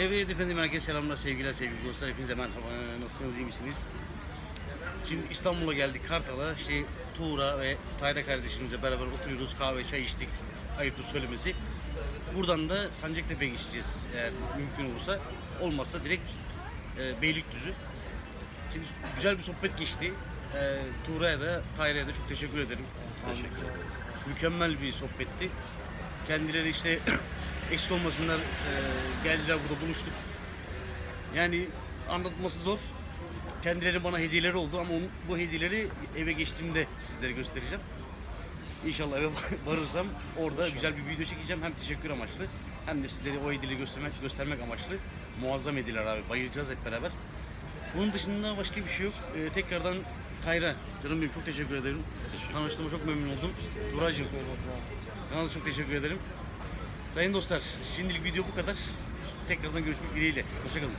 Evet efendim herkese selamlar, sevgiler, sevgili dostlar. Hepinize merhaba. Nasılsınız, iyi misiniz? Şimdi İstanbul'a geldik Kartal'a. İşte Tuğra ve Tayra kardeşimizle beraber oturuyoruz. Kahve, çay içtik. Ayıptır söylemesi. Buradan da Sancaktepe'ye geçeceğiz eğer mümkün olursa. Olmazsa direkt e, Beylikdüzü. Şimdi güzel bir sohbet geçti. E, Tuğra'ya da Tayra'ya da çok teşekkür ederim. Teşekkür ederiz. Mükemmel bir sohbetti. Kendileri işte eksik olmasınlar e, geldiler burada buluştuk. Yani anlatması zor. Kendileri bana hediyeleri oldu ama onu- bu hediyeleri eve geçtiğimde sizlere göstereceğim. İnşallah eve varırsam orada güzel bir video çekeceğim. Hem teşekkür amaçlı hem de sizlere o hediyeleri göstermek, göstermek amaçlı. Muazzam hediyeler abi. Bayılacağız hep beraber. Bunun dışında başka bir şey yok. Ee, tekrardan Kayra, canım benim çok teşekkür ederim. Teşekkür Tanıştığıma çok memnun oldum. Duracığım, sana da çok teşekkür ederim. Sayın dostlar, şimdilik video bu kadar. Tekrardan görüşmek dileğiyle. Hoşçakalın.